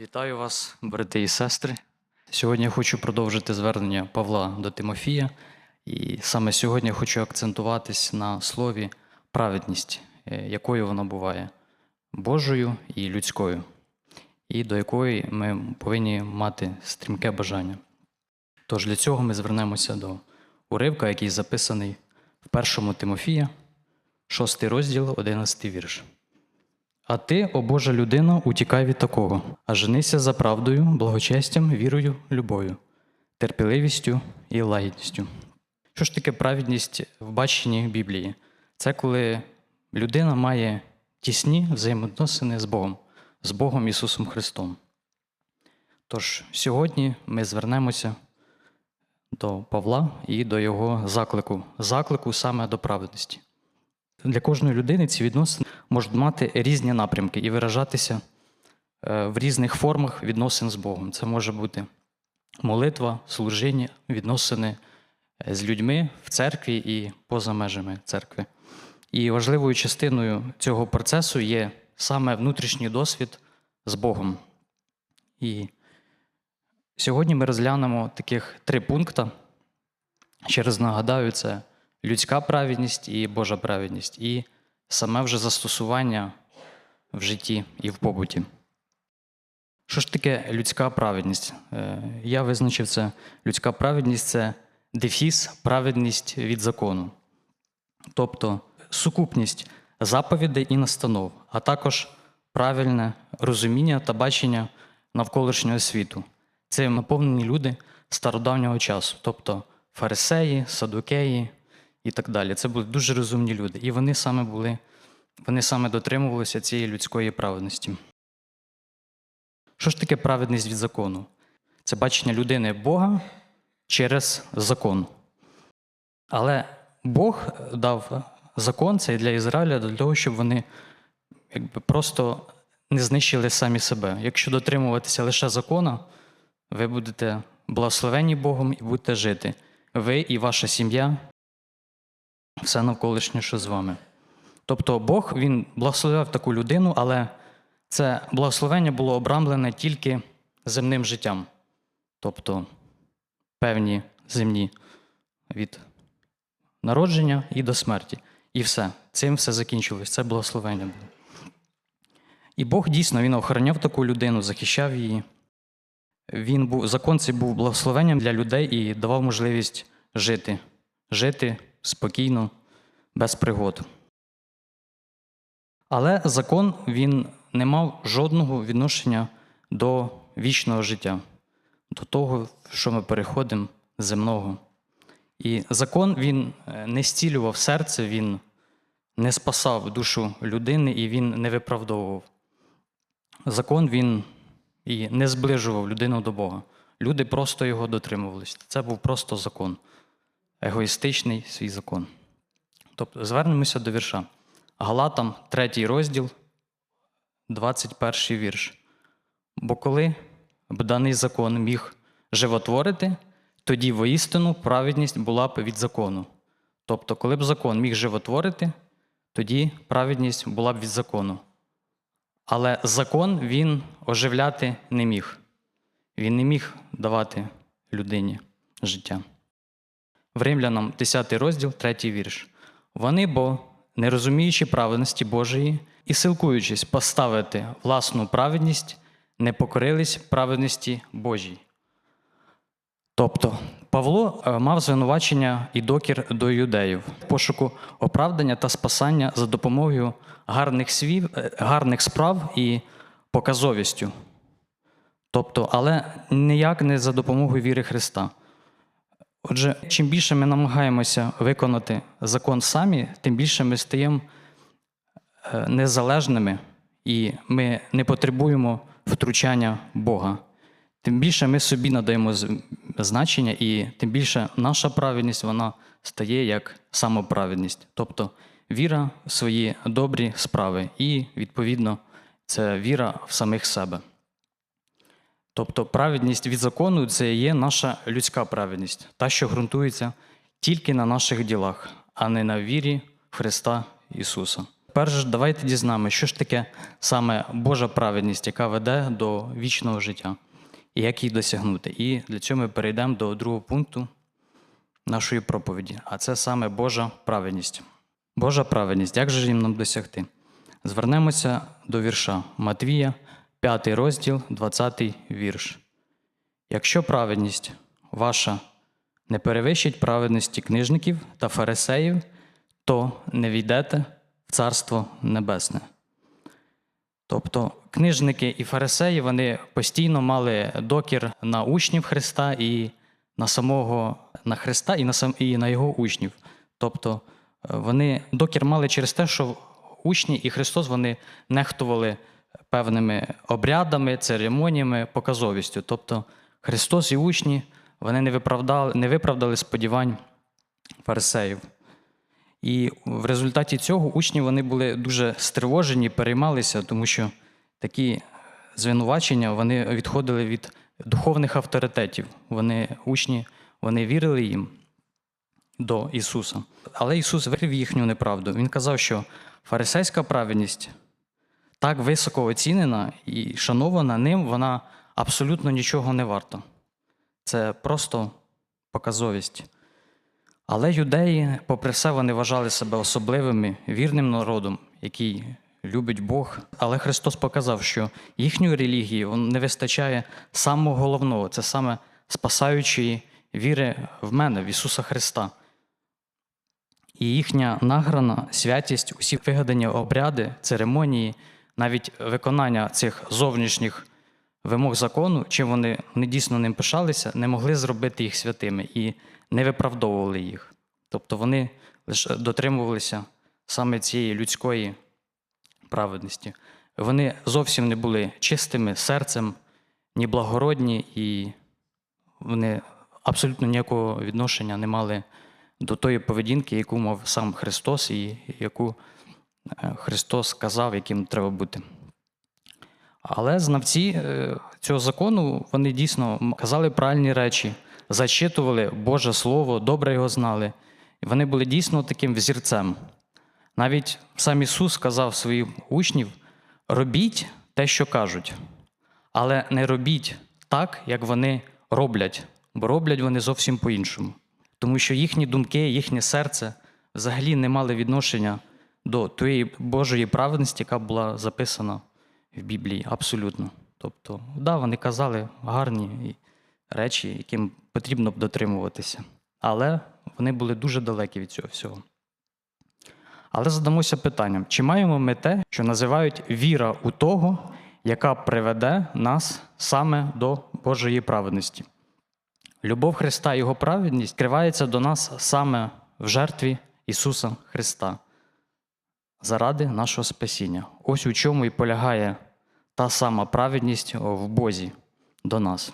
Вітаю вас, брати і сестри. Сьогодні хочу продовжити звернення Павла до Тимофія, і саме сьогодні хочу акцентуватись на слові праведність, е, якою вона буває Божою і людською, і до якої ми повинні мати стрімке бажання. Тож для цього ми звернемося до уривка, який записаний в першому Тимофія, 6 розділ, 11 вірш. А ти, о Божа людина, утікай від такого, а женися за правдою, благочестям, вірою, любов'ю, терпеливістю і лагідністю. Що ж таке праведність в баченні Біблії? Це коли людина має тісні взаємодносини з Богом, з Богом Ісусом Христом. Тож сьогодні ми звернемося до Павла і до його заклику, заклику саме до праведності. Для кожної людини ці відносини можуть мати різні напрямки і виражатися е, в різних формах відносин з Богом. Це може бути молитва, служіння, відносини е, з людьми в церкві і поза межами церкви. І важливою частиною цього процесу є саме внутрішній досвід з Богом. І сьогодні ми розглянемо таких три пункти. Ще раз нагадаю, це людська праведність і Божа праведність, і саме вже застосування в житті і в побуті. Що ж таке людська праведність? Е, Я визначив це людська праведність це дефіс, праведність від закону, тобто сукупність заповідей і настанов, а також правильне розуміння та бачення навколишнього світу. Це наповнені люди стародавнього часу, тобто фарисеї, садукеї, і так далі. Це були дуже розумні люди. І вони саме були, вони саме дотримувалися цієї людської праведності. Що ж таке праведність від закону? Це бачення людини Бога через закон. Але Бог дав закон цей для Ізраїля для того, щоб вони якби, просто не знищили самі себе. Якщо дотримуватися лише закона, ви будете благословені Богом і будете жити. Ви і ваша сім'я, все навколишнє, що з вами. Тобто Бог він благословив таку людину, але це благословення було обрамлене тільки земним життям, тобто певні земні від народження і до смерті. І все. Цим все закінчилось. Це благословення було. І Бог дійсно він охороняв таку людину, захищав її. Він був, Закон цей був благословенням для людей і давав можливість жити, жити спокійно, без пригод. Але закон він не мав жодного відношення до вічного життя, до того, що ми переходимо земного. І закон він е, не зцілював серце, він не спасав душу людини і він не виправдовував. Закон він і не зближував людину до Бога. Люди просто його дотримувалися. Це був просто закон егоїстичний свій закон. Тобто звернемося до вірша. Галатам, 3 розділ, 21 вірш. Бо коли б даний закон міг животворити, тоді воістину праведність була б від закону. Тобто, коли б закон міг животворити, тоді праведність була б від закону. Але закон він оживляти не міг. Він не міг давати людині життя в Римлянам 10 розділ, 3 вірш. Вони, бо, не розуміючи праведності Божої і силкуючись поставити власну праведність, не покорились праведності Божій. Тобто Павло е, мав звинувачення і докір до юдеїв пошуку оправдання та спасання за допомогою гарних, свів, е, гарних справ і показовістю. Тобто, але ніяк не за допомогою віри Христа. Отже, чим більше ми намагаємося виконати закон самі, тим більше ми стаємо е, незалежними і ми не потребуємо втручання Бога. Тим більше ми собі надаємо значення, і тим більше наша праведність вона стає як самоправедність, тобто віра в свої добрі справи, і, відповідно, це віра в самих себе. Тобто праведність від закону це є наша людська праведність, та, що ґрунтується тільки на наших ділах, а не на вірі Христа Ісуса. перш давайте дізнаємося, що ж таке саме Божа праведність, яка веде до вічного життя, і як її досягнути. І для цього ми перейдемо до другого пункту нашої проповіді, а це саме Божа праведність. Божа праведність, як же їм нам досягти? Звернемося до вірша Матвія, 5 розділ, 20 вірш. Якщо праведність ваша не перевищить праведності книжників та фарисеїв, то не війдете в Царство Небесне. Тобто книжники і фарисеї вони постійно мали докір на учнів Христа і на самого на Христа і на сам і на його учнів. Тобто е, вони докір мали через те, що учні і Христос вони нехтували певними обрядами, церемоніями, показовістю. Тобто Христос і учні вони не виправдали, не виправдали сподівань фарисеїв. І в результаті цього учні вони були дуже стривожені, переймалися, тому що такі звинувачення вони відходили від духовних авторитетів. Вони учні, вони вірили їм до Ісуса. Але Ісус вирив їхню неправду. Він казав, що фарисейська праведність так високо оцінена і шанована ним, вона абсолютно нічого не варта. Це просто показовість. Але юдеї, попри все, вони вважали себе особливими, вірним народом, який любить Бог. Але Христос показав, що їхньої релігії не вистачає самого головного це саме спасаючої віри в мене, в Ісуса Христа. І їхня награна святість, усі вигадані обряди, церемонії, навіть виконання цих зовнішніх вимог закону, чим вони не дійсно ним пишалися, не могли зробити їх святими і не виправдовували їх. Тобто вони лише дотримувалися саме цієї людської праведності. Вони зовсім не були чистими серцем, ні благородні, і вони абсолютно ніякого відношення не мали до тої поведінки, яку мав сам Христос, і яку Христос сказав, яким треба бути. Але знавці е, цього закону вони дійсно казали правильні речі, зачитували Боже Слово, добре його знали. І вони були дійсно таким взірцем. Навіть сам Ісус сказав своїм учнів: робіть те, що кажуть, але не робіть так, як вони роблять, бо роблять вони зовсім по-іншому. Тому що їхні думки, їхнє серце взагалі не мали відношення до тієї Божої праведності, яка була записана в Біблії абсолютно. Тобто, да, вони казали гарні речі, яким потрібно б дотримуватися. Але вони були дуже далекі від цього всього. Але задамося питанням: чи маємо ми те, що називають віра у того, яка приведе нас саме до Божої праведності? Любов Христа і Його праведність кривається до нас саме в жертві Ісуса Христа заради нашого спасіння. Ось у чому і полягає та сама праведність в Бозі до нас.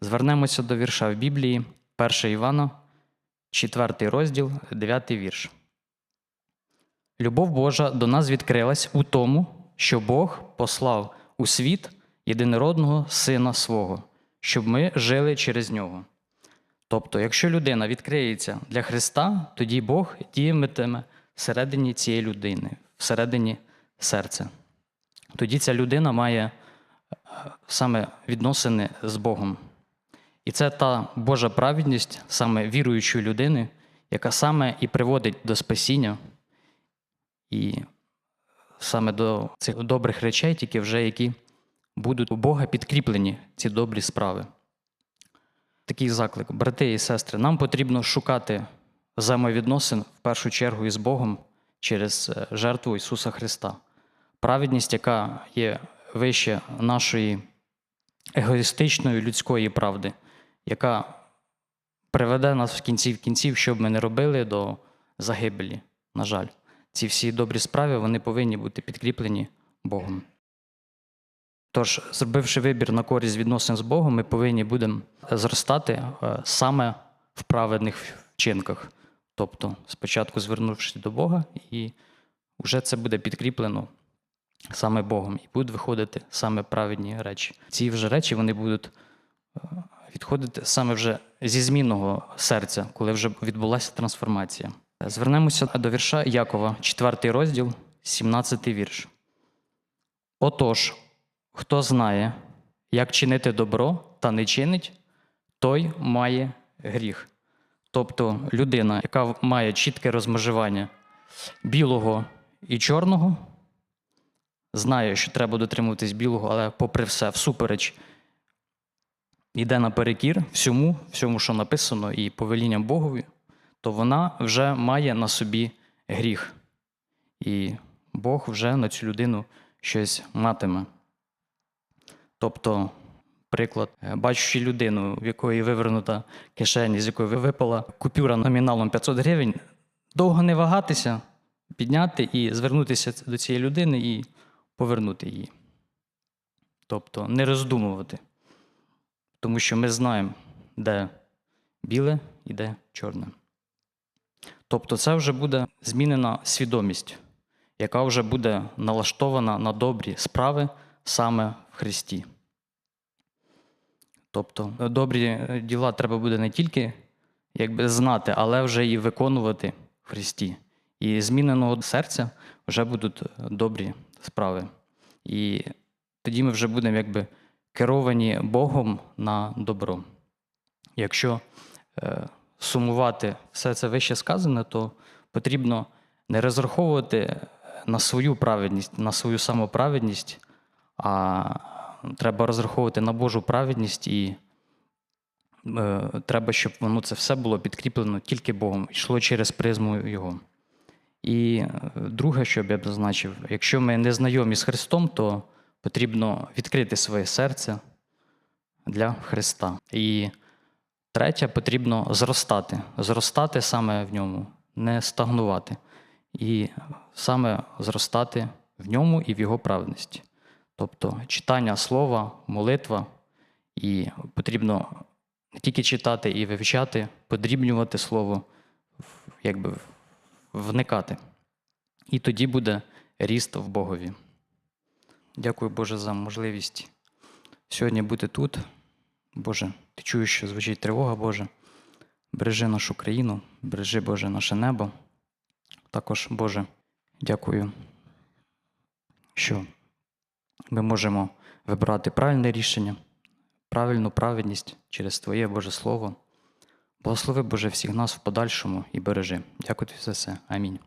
Звернемося до вірша в Біблії, 1 Івана, 4 розділ, 9 вірш. Любов Божа до нас відкрилась у тому, що Бог послав у світ єдинородного Сина свого, щоб ми жили через нього. Тобто, якщо людина відкриється для Христа, тоді Бог діятиме всередині цієї людини, всередині серця. Тоді ця людина має е, саме відносини з Богом. І це та Божа праведність, саме віруючої людини, яка саме і приводить до спасіння, і саме до цих добрих речей, тільки вже які будуть у Бога підкріплені ці добрі справи. Такий заклик, брати і сестри, нам потрібно шукати взаємовідносин в першу чергу із Богом через е, жертву Ісуса Христа. Праведність, яка є вище нашої егоїстичної людської правди, яка приведе нас в кінці в кінців, що б ми не робили до загибелі. На жаль, ці всі добрі справи вони повинні бути підкріплені Богом. Тож, зробивши вибір на користь відносин з Богом, ми повинні будемо зростати е, саме в праведних вчинках. Тобто, спочатку звернувшись до Бога, і вже це буде підкріплено саме Богом, і будуть виходити саме праведні речі. Ці вже речі вони будуть е, відходити саме вже зі змінного серця, коли вже відбулася трансформація. Звернемося до вірша Якова, 4 розділ, 17 вірш. Отож, хто знає, як чинити добро та не чинить, той має гріх. Тобто людина, яка має чітке розмежування білого і чорного, знає, що треба дотримуватись білого, але попри все, всупереч, йде наперекір всьому, всьому, що написано, і повелінням Богові, то вона вже має на собі гріх. І Бог вже на цю людину щось матиме. Тобто, приклад, е, бачучи людину, в якої вивернута кишені, з якої випала купюра номіналом 500 гривень, довго не вагатися, підняти і звернутися до цієї людини і повернути її. Тобто не роздумувати. Тому що ми знаємо, де біле і де чорне. Тобто, це вже буде змінена свідомість, яка вже буде налаштована на добрі справи саме в Христі. Тобто, добрі е, діла треба буде не тільки якби, знати, але вже і виконувати в Христі. І зміненого серця вже будуть добрі справи. І тоді ми вже будемо якби керовані Богом на добро. Якщо е, сумувати все це вище сказане, то потрібно не розраховувати на свою праведність, на свою самоправедність, а треба розраховувати на Божу праведність і е, треба, щоб воно це все було підкріплено тільки Богом, йшло через призму Його. І е, друге, що б я б зазначив, якщо ми не знайомі з Христом, то потрібно відкрити своє серце для Христа. І третє, потрібно зростати. Зростати саме в ньому, не стагнувати. І саме зростати в ньому і в його праведності. Тобто читання слова, молитва, і потрібно не тільки читати і вивчати, подрібнювати слово, якби вникати. І тоді буде ріст в Богові. Дякую, Боже, за можливість сьогодні бути тут. Боже, ти чуєш, що звучить тривога, Боже. Бережи нашу країну, бережи, Боже, наше небо. Також, Боже, дякую, що ми можемо вибирати правильне рішення, правильну праведність через Твоє Боже Слово. Благослови, Боже, всіх нас в подальшому і бережи. Дякую тобі за все. Амінь.